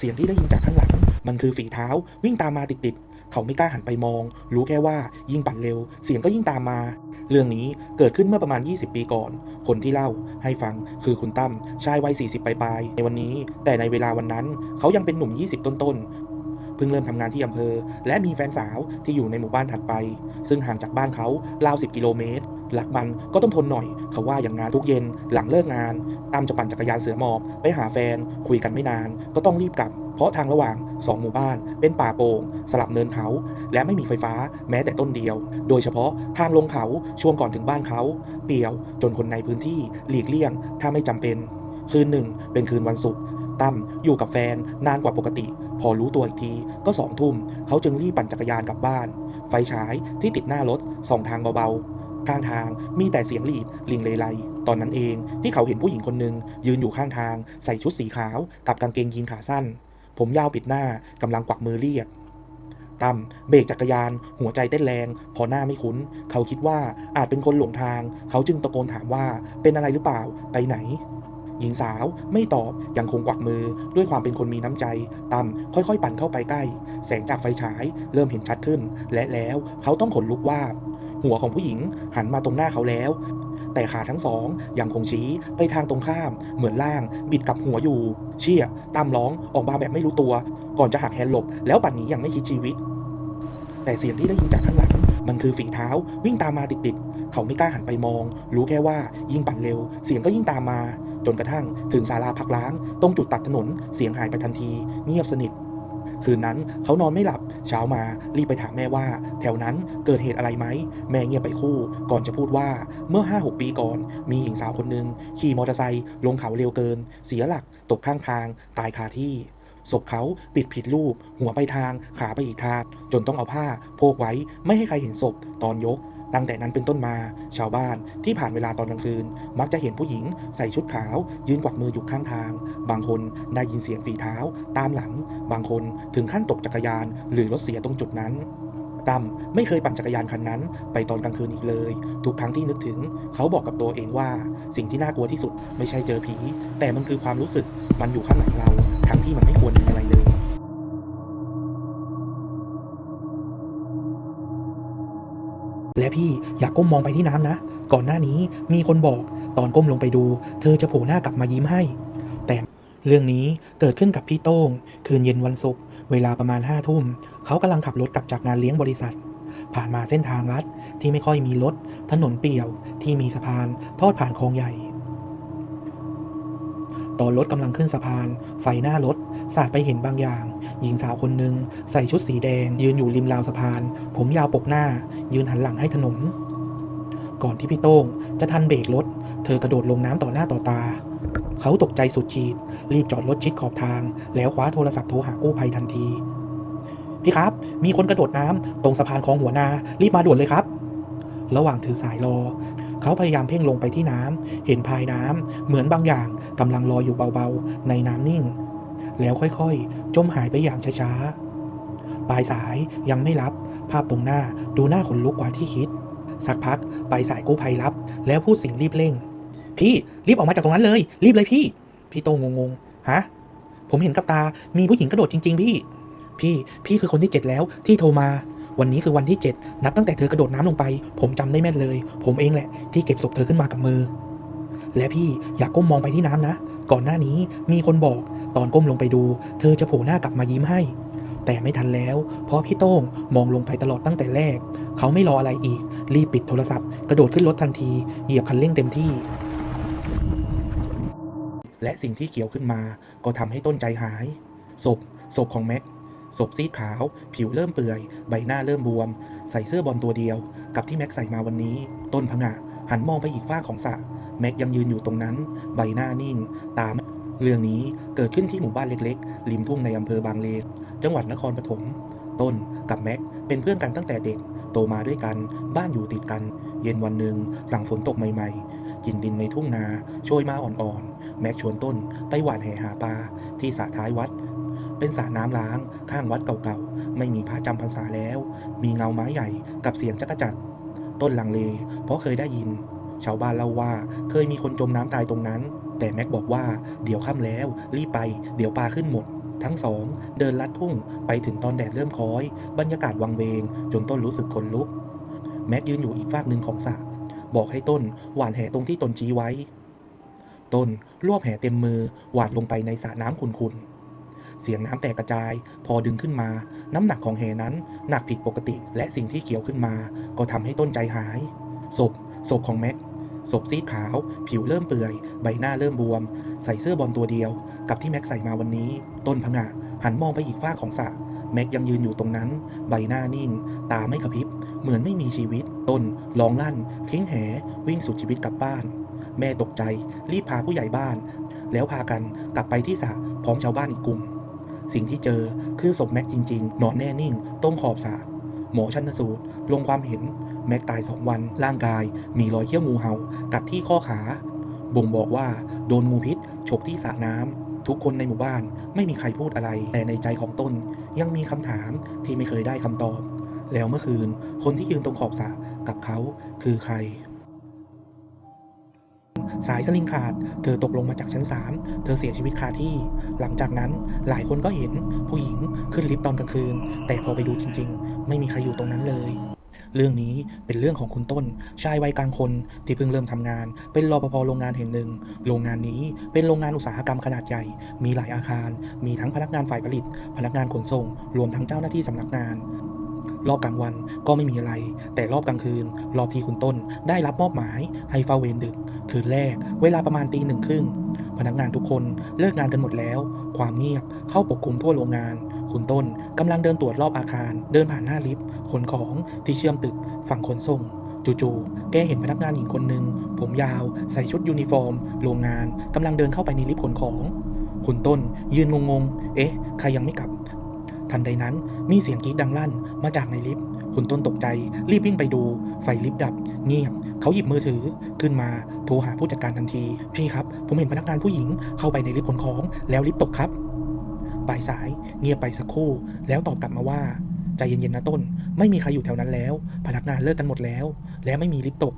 เสียงที่ได้ยินจากข้างหลัง มันคือฝีเท้าวิ่งตามมาติดๆ เขาไม่กล้าหันไปมอง รู้แค่ว่ายิ่งปั่นเร็ว เสียงก็ยิ่งตามมา เรื่องนี้เกิดขึ้นเมื่อประมาณ 20 ปีก่อน คนที่เล่าให้ฟังคือคุณตั้มชายวัย40ปลายๆในวันนี้ แต่ในเวลาวันนั้น เขายังเป็นหนุ่ม 20 ต้นๆ พิ่งเริ่มทำงานที่อำเภอ และมีแฟนสาวที่อยู่ในหมู่บ้านถัดไป ซึ่งห่างจากบ้านเขาราว10กิโลเมตรหลักมันก็ต้องทนหน่อย เขาว่าอย่างงานทุกเย็นหลังเลิกงานตามจะปั่นจักรยานเสือหมอบ ไปหาแฟน คุยกันไม่นาน ก็ต้องรีบกลับ เพราะทางระหว่างสองหมู่บ้าน เป็นป่าโป่งสลับเนินเขา และไม่มีไฟฟ้าแม้แต่ต้นเดียว โดยเฉพาะทางลงเขาช่วงก่อนถึงบ้านเขา เปี่ยวจนคนในพื้นที่หลีกเลี่ยง ถ้าไม่จำเป็น คืนหนึ่งเป็นคืนวันศุกร์ ตั้มอยู่กับแฟนนานกว่าปกติ พอรู้ตัวอีกทีก็สองทุ่ม เขาจึงรีบปั่นจักรยานกลับบ้าน ไฟฉายที่ติดหน้ารถส่องทางเบาๆ ข้างทางมีแต่เสียงหลีดลิงเลไลตอนนั้นเองที่เขาเห็นผู้หญิงคนหนึ่งยืนอยู่ข้างทาง ใส่ชุดสีขาวกับกางเกงยีนขาสั้น ผมยาวปิดหน้ากำลังกวักมือเรียกตั้มเบรกจักรยาน หัวใจเต้นแรง พอหน้าไม่คุ้น เขาคิดว่าอาจเป็นคนหลงทาง เขาจึงตะโกนถามว่าเป็นอะไรหรือเปล่าไปไหน หญิงสาวไม่ตอบยังคงกวักมือด้วยความเป็นคนมีน้ำใจตั้มค่อยๆ ปั่นเข้าไปใกล้ แสงจากไฟฉายเริ่มเห็นชัดขึ้น และแล้วเขาต้องขนลุกว่าบหัวของผู้หญิงหันมาตรงหน้าเขาแล้ว แต่ขาทั้งสองยังคงชี้ไปทางตรงข้าม เหมือนล่าง บิดกับหัวอยู่ เชี่ยตามร้องออกมาแบบไม่รู้ตัว ก่อนจะหักแฮนหลบ แล้วปั่นหนีอย่างไม่คิดชีวิต แต่เสียงที่ได้ยินจากข้างหลัง มันคือฝีเท้าวิ่งตามมาติดๆเขาไม่กล้าหันไปมอง รู้แค่ว่ายิ่งปั่นเร็ว เสียงก็ยิ่งตามมา จนกระทั่งถึงศาลาพักล้าง ตรงจุดตัดถนนเสียงหายไปทันที เงียบสนิท คืนนั้นเขานอนไม่หลับ เช้ามารีบไปถามแม่ว่า แถวนั้นเกิดเหตุอะไรไหม แม่เงียบไปคู่ ก่อนจะพูดว่าเมื่อ 5-6 ปีก่อน มีหญิงสาวคนหนึ่งขี่มอเตอร์ไซค์ลงเขาเร็วเกิน เสียหลัก ตกข้างทาง ตายคาที่ศพเขาปิดผิดรูป หัวไปทาง ขาไปอีกทาง จนต้องเอาผ้า โพกไว้ไม่ให้ใครเห็นศพ ตอนยก ตั้งแต่นั้นเป็นต้นมาชาวบ้านที่ผ่านเวลาตอนกลางคืน มักจะเห็นผู้หญิงใส่ชุดขาว ยืนกวักมืออยู่ข้างทาง บางคนได้ยินเสียงฝีเท้า ตามหลัง บางคนถึงขั้นตกจักรยาน หรือรถเสียตรงจุดนั้นตั้มไม่เคยปั่นจักรยานคันนั้น ไปตอนกลางคืนอีกเลย ทุกครั้งที่นึกถึง เขาบอกกับตัวเองว่า สิ่งที่น่ากลัวที่สุดไม่ใช่เจอผี แต่มันคือความรู้สึกมันอยู่ข้างหลังเรา ทั้งที่มันไม่ควรมี และพี่อยากก้มมองไปที่น้ำนะ ก่อนหน้านี้มีคนบอกตอนก้มลงไปดู เธอจะโผล่หน้ากลับมายิ้มให้ แต่เรื่องนี้เกิดขึ้นกับพี่โต้ง คืนเย็นวันศุกร์เวลาประมาณห้าทุ่ม เขากำลังขับรถกลับจากงานเลี้ยงบริษัท ผ่านมาเส้นทางลัดที่ไม่ค่อยมีรถถนนเปี่ยว ที่มีสะพานทอดผ่านคลองใหญ่ ตอนรถกำลังขึ้นสะพาน ไฟหน้ารถสาดไปเห็นบางอย่าง หญิงสาวคนหนึ่งใส่ชุดสีแดง ยืนอยู่ริมราวสะพาน ผมยาวปกหน้า ยืนหันหลังให้ถนน ก่อนที่พี่โต้งจะทันเบรกรถ เธอกระโดดลงน้ำต่อหน้าต่อตา เขาตกใจสุดขีด รีบจอดรถชิดขอบทาง แล้วคว้าโทรศัพท์โทรหากู้ภัยทันที พี่ครับ มีคนกระโดดน้ำตรงสะพานของหัวนา รีบมาด่วนเลยครับระหว่างถือสายรอ เขาพยายามเพ่งลงไปที่น้ำเห็นภายน้ำเหมือนบางอย่างกำลังลอยอยู่เบาๆ ในน้ำนิ่ง แล้วค่อยๆ จมหายไปอย่างช้าๆ ปลายสายยังไม่รับ ภาพตรงหน้าดูหน้าขนลุกกว่าที่คิด สักพักปลายสายกู้ภัยรับ แล้วพูดสิ่งรีบเร่ง พี่รีบออกมาจากตรงนั้นเลย รีบเลยพี่ พี่โตงงงฮะผมเห็นกับตามีผู้หญิงกระโดดจริง ๆ พี่ พี่พี่คือคนที่เจ็ดแล้วที่โทรมา วันนี้คือวันที่ 7 นับตั้งแต่เธอกระโดดน้ำลงไป ผมจำได้แม่นเลย ผมเองแหละที่เก็บศพเธอขึ้นมากับมือ และพี่อยากก้มมองไปที่น้ำนะ ก่อนหน้านี้มีคนบอกตอนก้มลงไปดู เธอจะโผล่หน้ากลับมายิ้มให้ แต่ไม่ทันแล้ว เพราะพี่โต้งมองลงไปตลอดตั้งแต่แรก เขาไม่รออะไรอีก รีบปิดโทรศัพท์ กระโดดขึ้นรถทันที เหยียบคันเร่งเต็มที่และสิ่งที่เขียวขึ้นมาก็ทำให้ต้นใจหาย ศพ ศพของแม็ก ศพซีดขาว ผิวเริ่มเปื่อย ใบหน้าเริ่มบวม ใส่เสื้อบอลตัวเดียว กับที่แม็กใส่มาวันนี้ ต้นพงะหันมองไปอีกฝ้าของสระแม็กยังยืนอยู่ตรงนั้น ใบหน้านิ่ง ตามเรื่องนี้เกิดขึ้นที่หมู่บ้านเล็กๆ ริมทุ่งในอำเภอบางเลนจังหวัดนครปฐม ต้นกับแม็กเป็นเพื่อนกันตั้งแต่เด็ก โตมาด้วยกัน บ้านอยู่ติดกัน เย็นวันหนึ่งหลังฝนตกใหม่ ๆ กินดินในทุ่งนา โชยมาอ่อนๆ แม็กชวนต้นไปหว่านแหหาปลาที่สระท้ายวัด เป็นสระน้ำล้าง ข้างวัดเก่าๆ ไม่มีพระจำพรรษาแล้ว มีเงาไม้ใหญ่กับเสียงจักรจัดต้นลังเล เพราะเคยได้ยิน ชาวบ้านเล่าว่าเคยมีคนจมน้ำตายตรงนั้น แต่แม็กบอกว่าเดี๋ยวค่ำแล้ว รีบไป เดี๋ยวปลาขึ้นหมด ทั้งสองเดินลัดทุ่งไปถึงตอนแดดเริ่มคล้อย บรรยากาศวังเวง จนต้นรู้สึกขนลุก แม็กยืนอยู่อีกฝากหนึ่งของสระบอกให้ต้นหว่านแหตรงที่ตนชี้ไว้ ต้นรวบแหเต็มมือหวาดลงไปในสระน้ำขุ่นๆ เสียงน้ำแตกกระจาย พอดึงขึ้นมา น้ำหนักของแหนั้นหนักผิดปกติ และสิ่งที่เขียวขึ้นมา ก็ทำให้ต้นใจหาย ศพ ศพของแม็กศพซีดขาว ผิวเริ่มเปื่อย ใบหน้าเริ่มบวม ใส่เสื้อบอลตัวเดียว กับที่แม็กใส่มาวันนี้ ต้นพงะหันมองไปอีกฝ้าของสระแม็กยังยืนอยู่ตรงนั้น ใบหน้านิ่ง ตาไม่กระพริบ เหมือนไม่มีชีวิต ต้นร้องลั่น ทิ้งแห วิ่งสุดชีวิตกลับบ้าน แม่ตกใจ รีบพาผู้ใหญ่บ้าน แล้วพากันกลับไปที่สระพร้อมชาวบ้านอีกกลุ่ม สิ่งที่เจอคือศพแม็กจริงๆ นอนแน่นิ่งตรงขอบสระหมอชันสูตร ลงความเห็น แม็กตายสองวัน ร่างกาย มีรอยเขี้ยวงูเห่า กัดที่ข้อขา บ่งบอกว่า โดนงูพิษ ฉกที่สระน้ำทุกคนในหมู่บ้านไม่มีใครพูดอะไร แต่ในใจของต้นยังมีคำถามที่ไม่เคยได้คำตอบ แล้วเมื่อคืนคนที่ยืนตรงขอบสระกับเขาคือใคร สายสลิงขาด เธอตกลงมาจากชั้น 3 เธอเสียชีวิตคาที่ หลังจากนั้นหลายคนก็เห็นผู้หญิงขึ้นลิฟต์ตอนกลางคืน แต่พอไปดูจริง ๆ ไม่มีใครอยู่ตรงนั้นเลย เรื่องนี้เป็นเรื่องของคุณต้น ชายวัยกลางคนที่เพิ่งเริ่มทำงาน เป็นรปภโรงงานแห่งหนึ่ง โรงงานนี้เป็นโรงงานอุตสาหกรรมขนาดใหญ่ มีหลายอาคาร มีทั้งพนักงานฝ่ายผลิต พนักงานขนส่ง รวมทั้งเจ้าหน้าที่สำนักงาน รอบกลางวันก็ไม่มีอะไร แต่รอบกลางคืน รอบที่คุณต้นได้รับมอบหมายให้เฝ้าเวรดึก คืนแรก เวลาประมาณตีหนึ่งครึ่งพนักงานทุกคนเลิกงานกันหมดแล้ว ความเงียบเข้าปกคลุมทั่วโรงงาน คุณต้นกำลังเดินตรวจรอบอาคาร เดินผ่านหน้าลิฟต์ขนของที่เชื่อมตึกฝั่งขนส่งจู่ๆ แกเห็นพนักงานหญิงคนหนึ่ง ผมยาว ใส่ชุดยูนิฟอร์ม โรงงานกำลังเดินเข้าไปในลิฟต์ขนของ คุณต้นยืนงงๆ เอ๊ะ ใครยังไม่กลับ ทันใดนั้นมีเสียงกรีดดังลั่นมาจากในลิฟต์คุณต้นตกใจ รีบวิ่งไปดู ไฟลิฟต์ดับ เงียบ เขาหยิบมือถือขึ้นมาโทรหาผู้จัดการทันที พี่ครับ ผมเห็นพนักงานผู้หญิงเข้าไปในลิฟต์ขนของ แล้วลิฟต์ตกครับปลายสายเงียบไปสักครู่ แล้วตอบกลับมาว่าใจเย็นๆนะต้น ไม่มีใครอยู่แถวนั้นแล้ว พนักงานเลิกกันหมดแล้ว และไม่มีลิฟต์ตก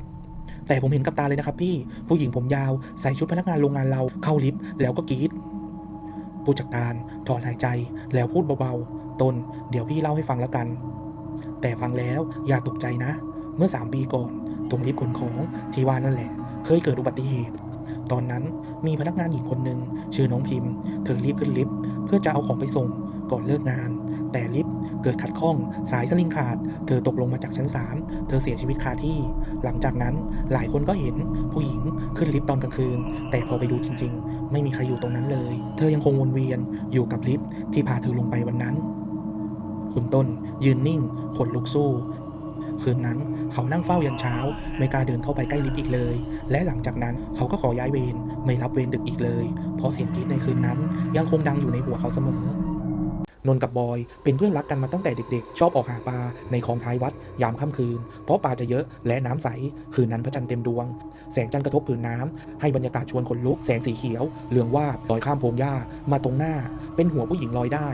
แต่ผมเห็นกับตาเลยนะครับพี่ผู้หญิงผมยาวใส่ชุดพนักงานโรงงานเราเข้าลิฟต์แล้วก็กรีดผู้จัดการถอนหายใจแล้วพูดเบาๆ ต้นเดี๋ยวพี่เล่าให้ฟังแล้วกัน แต่ฟังแล้วอย่าตกใจนะ เมื่อ3ปีก่อน ตรงลิฟต์ขนของที่ว่านั่นแหละ เคยเกิดอุบัติเหตุ ตอนนั้นมีพนักงานหญิงคนหนึ่งชื่อน้องพิมพ์ เธอรีบขึ้นลิฟต์เพื่อจะเอาของไปส่งก่อนเลิกงาน แต่ลิฟต์เกิดขัดข้องสายสลิงขาด เธอตกลงมาจากชั้น 3 เธอเสียชีวิตคาที่ หลังจากนั้นหลายคนก็เห็นผู้หญิงขึ้นลิฟต์ตอนกลางคืน แต่พอไปดูจริง ๆ ไม่มีใครอยู่ตรงนั้นเลย เธอยังคงวนเวียนอยู่กับลิฟต์ที่พาเธอลงไปวันนั้น คุณต้น ยืนนิ่งขนลุกสู้ คืนนั้นเขานั่งเฝ้ายันเช้า ไม่กล้าเดินเข้าไปใกล้ลิฟต์อีกเลย และหลังจากนั้นเขาก็ขอย้ายเวรไม่รับเวรดึกอีกเลย เพราะเสียงกรีดในคืนนั้น ยังคงดังอยู่ในหัวเขาเสมอนนกับบอยเป็นเพื่อนรักกันมาตั้งแต่เด็กๆ ชอบออกหาปลาในคลองท้ายวัด ยามค่ำคืน เพราะปลาจะเยอะและน้ำใส คืนนั้นพระจันทร์เต็มดวง แสงจันทร์กระทบผืนน้ำให้บรรยากาศชวนขนลุก แสงสีเขียวเหลืองวาดลอยข้ามพงหญ้ามาตรงหน้า เป็นหัวผู้หญิงลอยได้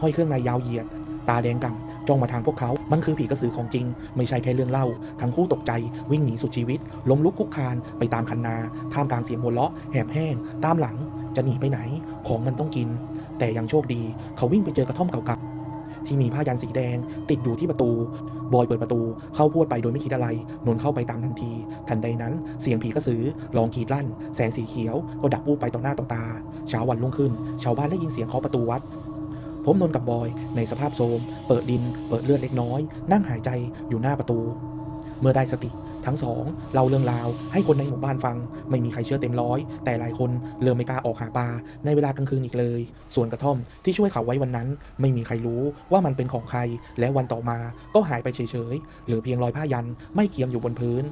ห้อยเครื่องในยาวเหยียด ตาแดงก่ำจ้องมาทางพวกเขา มันคือผีกระสือของจริง ไม่ใช่แค่เรื่องเล่า ทั้งคู่ตกใจวิ่งหนีสุดชีวิต ล้มลุกคุกคานไปตามคันนา ท่ามกลางเสียงหัวเราะแหบแห้ง ตามหลัง จะหนีไปไหน ของมันต้องกิน แต่ยังโชคดี เขาวิ่งไปเจอกระท่อมเก่าๆที่มีผ้ายันสีแดง ติดอยู่ที่ประตู บอยเปิดประตู เข้าพวดไปโดยไม่คิดอะไร นนท์เข้าไปตามทันที ทันใดนั้น เสียงผีกระสือร้องกรีดลั่น แสงสีเขียว ก็ดับวูบไปต่อหน้าต่อตา เช้าวันรุ่งขึ้น ชาวบ้านได้ยินเสียงเคาะประตูวัด ผมนนกับบอย ในสภาพโทมเปิดดิน เปิดเลือดเล็กน้อย นั่งหายใจอยู่หน้าประตู เมื่อได้สติ ทั้งสองเล่าเรื่องราว ให้คนในหมู่บ้านฟัง ไม่มีใครเชื่อเต็มร้อย แต่หลายคนเริ่มไม่กล้าออกหาปลาในเวลากลางคืนอีกเลย ส่วนกระท่อมที่ช่วยเขาไว้วันนั้น ไม่มีใครรู้ว่ามันเป็นของใคร และวันต่อมาก็หายไปเฉยๆหลือเพียงรอยผ้ายันไม่เกียมอยู่บนพื้น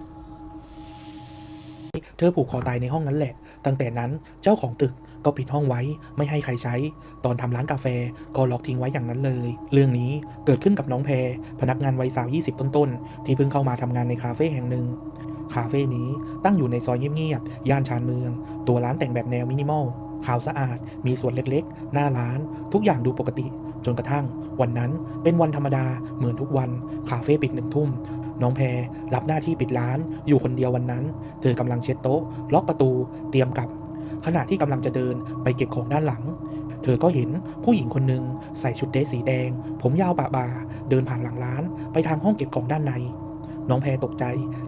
เธอผูกคอตายในห้องนั้นแหละ ตั้งแต่นั้นเจ้าของตึก ก็ปิดห้องไว้ไม่ให้ใครใช้ ตอนทำร้านกาแฟก็ล็อกทิ้งไว้อย่างนั้นเลย เรื่องนี้เกิดขึ้นกับน้องแพร พนักงานวัยสาว 20 ต้นๆ ที่เพิ่งเข้ามาทำงานในคาเฟ่แห่งหนึ่งคาเฟ่นี้ตั้งอยู่ในซอยเงียบๆย่านชานเมือง ตัวร้านแต่งแบบแนวมินิมอลขาวสะอาด มีสวนเล็กๆ หน้าร้าน ทุกอย่างดูปกติ จนกระทั่ง วันนั้นเป็นวันธรรมดาเหมือนทุกวัน คาเฟ่ปิดหนึ่งทุ่ม น้องแพรรับหน้าที่ปิดร้าน อยู่คนเดียววันนั้น เธอกำลังเช็ดโต๊ะ ล็อกประตู เตรียมกลับ ขณะที่กำลังจะเดินไปเก็บของด้านหลัง เธอก็เห็นผู้หญิงคนหนึ่งใส่ชุดเดรสสีแดง ผมยาวปะบาเดินผ่านหลังร้าน ไปทางห้องเก็บของด้านใน น้องแพรตกใจ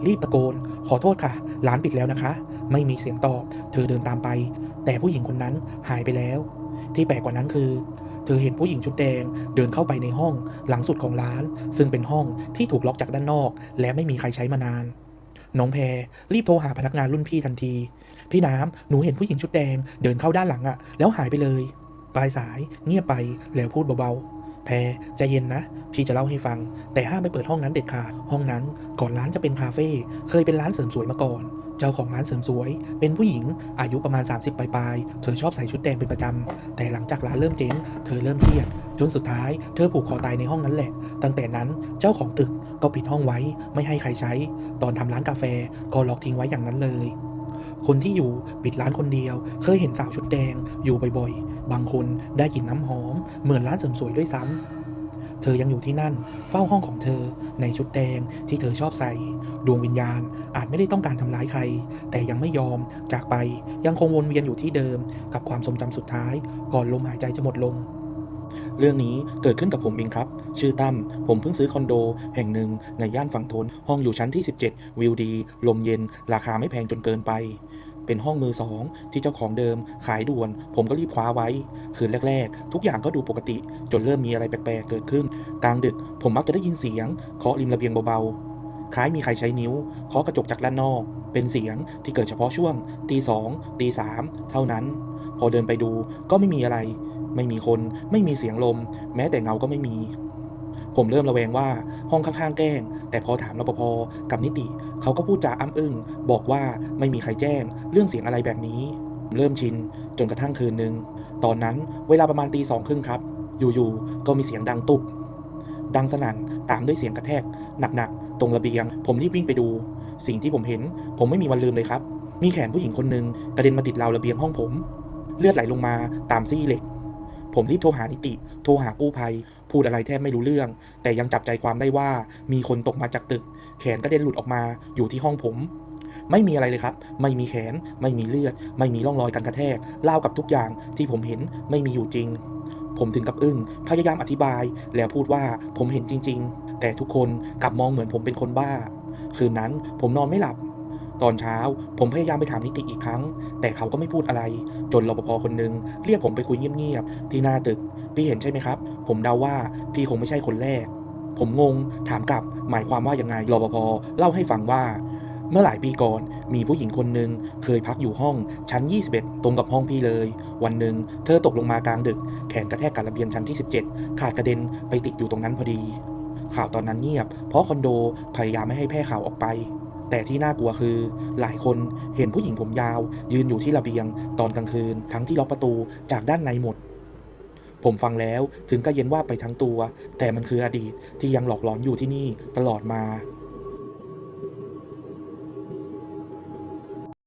รีบตะโกน ขอโทษค่ะ ร้านปิดแล้วนะคะ ไม่มีเสียงตอบ เธอเดินตามไป แต่ผู้หญิงคนนั้นหายไปแล้ว ที่แปลกกว่านั้นคือเธอเห็นผู้หญิงชุดแดงเดินเข้าไปในห้องหลังสุดของร้าน ซึ่งเป็นห้องที่ถูกล็อกจากด้านนอก และไม่มีใครใช้มานาน น้องแพรรีบโทรหาพนักงานรุ่นพี่ทันที พี่น้ำหนูเห็นผู้หญิงชุดแดง เดินเข้าด้านหลังอะแล้วหายไปเลย ปลายสายเงียบไปแล้วพูดเบาๆ แพรใจเย็นนะ พี่จะเล่าให้ฟัง แต่ห้ามไปเปิดห้องนั้นเด็ดขาด ห้องนั้นก่อนร้านจะเป็นคาเฟ่ เคยเป็นร้านเสริมสวยมาก่อน เจ้าของร้านเสริมสวย เป็นผู้หญิงอายุประมาณ 30 ปลายๆ เธอชอบใส่ชุดแดงเป็นประจำ แต่หลังจากร้านเริ่มเจ๊ง เธอเริ่มเครียด จนสุดท้ายเธอผูกคอตายในห้องนั้นแหละ ตั้งแต่นั้นเจ้าของตึกก็ปิดห้องไว้ ไม่ให้ใครใช้ ตอนทำร้านกาแฟก็ล็อกทิ้งไว้อย่างนั้นเลย คนที่อยู่ปิดร้านคนเดียว เคยเห็นสาวชุดแดงอยู่บ่อยๆ บางคนได้กลิ่นน้ำหอม เหมือนร้านเสริมสวยด้วยซ้ำ เธอยังอยู่ที่นั่น เฝ้าห้องของเธอ ในชุดแดงที่เธอชอบใส่ ดวงวิญญาณอาจไม่ได้ต้องการทำร้ายใคร แต่ยังไม่ยอม จากไปยังคงวนเวียนอยู่ที่เดิม กับความทรงจำสุดท้าย ก่อนลมหายใจจะหมดลง เรื่องนี้เกิดขึ้นกับผมเองครับ ชื่อตั้ม ผมเพิ่งซื้อคอนโด แห่งหนึ่งในย่านฝั่งทน ห้องอยู่ชั้นที่ 17 วิวดี ลมเย็น ราคาไม่แพงจนเกินไป เป็นห้องมือสองที่เจ้าของเดิม ขายด่วน ผมก็รีบคว้าไว้ คืนแรก ๆ ทุกอย่างก็ดูปกติ จนเริ่มมีอะไรแปลกๆ เกิดขึ้น กลางดึก ผมมักจะได้ยินเสียง เคาะริมระเบียงเบาๆ คล้ายมีใครใช้นิ้ว เคาะกระจกจากด้านนอก เป็นเสียงที่เกิดเฉพาะช่วงตีสองตีสามเท่านั้น พอเดินไปดูก็ไม่มีอะไร ไม่มีคน ไม่มีเสียงลม แม้แต่เงาก็ไม่มี ผมเริ่มระแวงว่าห้องข้างๆแกล้ง แต่พอถามรปภกับนิติ เขาก็พูดจาอ้ำอึ้งบอกว่าไม่มีใครแจ้ง เรื่องเสียงอะไรแบบนี้ เริ่มชินจนกระทั่งคืนหนึ่งตอนนั้นเวลาประมาณตีสองครึ่งครับ อยู่ๆก็มีเสียงดังตุบดังสนั่นตามด้วยเสียงกระแทก หนักๆ ตรงระเบียง ผมรีบวิ่งไปดู สิ่งที่ผมเห็น ผมไม่มีวันลืมเลยครับ มีแขนผู้หญิงคนหนึ่งกระเด็นมาติดราวระเบียงห้องผม เลือดไหลลงมาตามซี่เหล็ก ผมรีบโทรหานิติ โทรหากู้ภัย พูดอะไรแทบไม่รู้เรื่อง แต่ยังจับใจความได้ว่ามีคนตกมาจากตึก แขนกระเด็นหลุดออกมาอยู่ที่ห้องผม ไม่มีอะไรเลยครับ ไม่มีแขน ไม่มีเลือด ไม่มีร่องรอยการกระแทกเล่ากับทุกอย่างที่ผมเห็นไม่มีอยู่จริง ผมถึงกับอึ้งพยายามอธิบาย แล้วพูดว่าผมเห็นจริง ๆ แต่ทุกคนกลับมองเหมือนผมเป็นคนบ้า คืนนั้นผมนอนไม่หลับ ตอนเช้าผมพยายามไปถามนิติอีกครั้ง แต่เขาก็ไม่พูดอะไร จนรปภคนหนึ่งเรียกผมไปคุยเงียบๆที่หน้าตึก พี่เห็นใช่ไหมครับ ผมเดาว่าพี่คงไม่ใช่คนแรก ผมงง ถามกลับ หมายความว่ายังไงรปภเล่าให้ฟังว่า เมื่อหลายปีก่อนมีผู้หญิงคนหนึ่งเคยพักอยู่ห้องชั้น 21 ตรงกับห้องพี่เลย วันหนึ่งเธอตกลงมากลางดึก แขนกระแทกกับระเบียงชั้นที่ 17 ขาดกระเด็นไปติดอยู่ตรงนั้นพอดี ข่าวตอนนั้นเงียบ เพราะคอนโดพยายามไม่ให้แพร่ข่าวออกไป แต่ที่น่ากลัวคือ หลายคนเห็นผู้หญิงผมยาว ยืนอยู่ที่ระเบียง ตอนกลางคืน ทั้งที่ล็อกประตูจากด้านในหมด ผมฟังแล้วถึงก็เย็นว่าไปทั้งตัว แต่มันคืออดีตที่ยังหลอกหลอนอยู่ที่นี่ตลอดมา